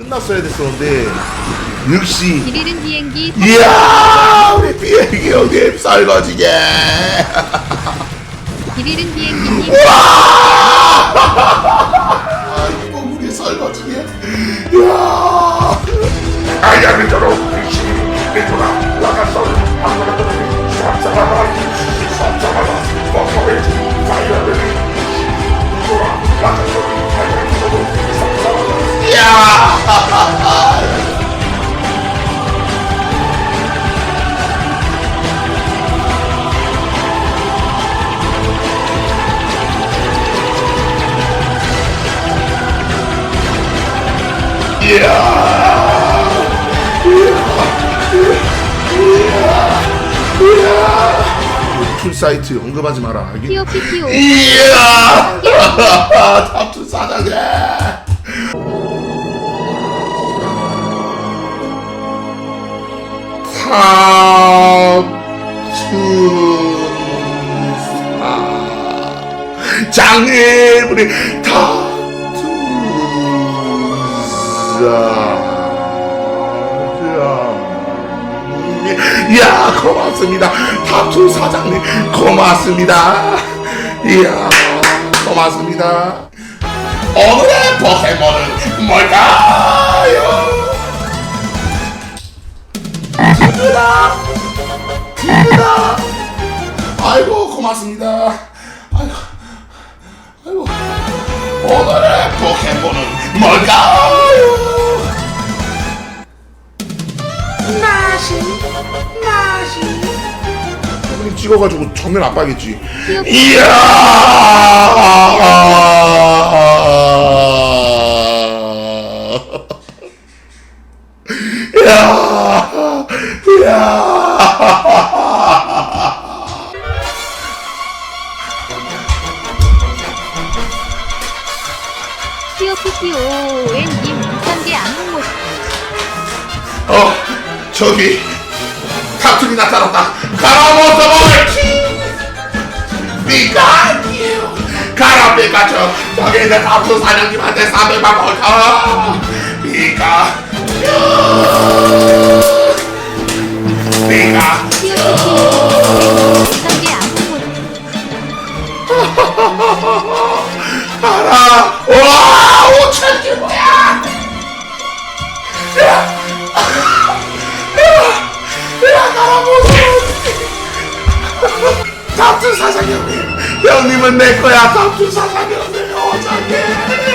끝났어야 됐었는데 역시. 길 잃은 비행기 이야 우리 비행기 형님 설거지게. 길 잃은 비행기님 아이고 우리 설거지게? 이야! 아야미저로 툴 사이트 언급하지 마라 알겠? POPTO 이야! 탑투 사장님 탑투사 장애물이 이야 고맙습니다. 탑투 사장님 고맙습니다. 이야 고맙습니다. 오늘의 포켓몬은 뭘까요? 티그다. 티그다. 아이고 고맙습니다. 아이고 아이고. 오늘의 포켓몬은 뭘까요? 나시 나시 선생님 찍어가지고 정면 안 빠겠지. 이야 이야! 이야! POPTON님 3개 암흑 모습 어 저기 탑툰이 나타났다. 가라모토모치 피카츄 가라 피카츄 저기 있는 탑툰 사장님한테 300만 벌까 피카츄 피카츄 POPTO 3 탑툰 사장 형님. 형님은 내 거야. 탑툰 사장 형님 어장해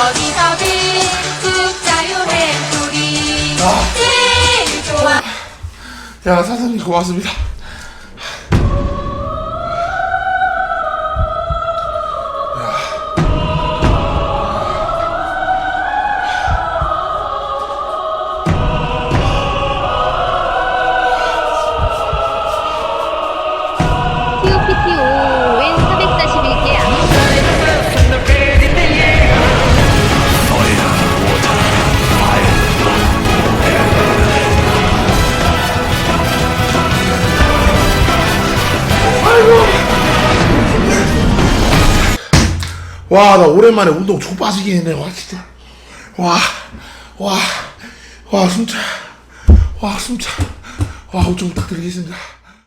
어디서든 푹 자요 햄토리. 제일 좋아. 야 사장님 고맙습니다 와 나 오랜만에 운동 조 빠지게 했네. 와 진짜. 와 와 와 숨차. 와 숨차. 와옷좀 부탁드리겠습니다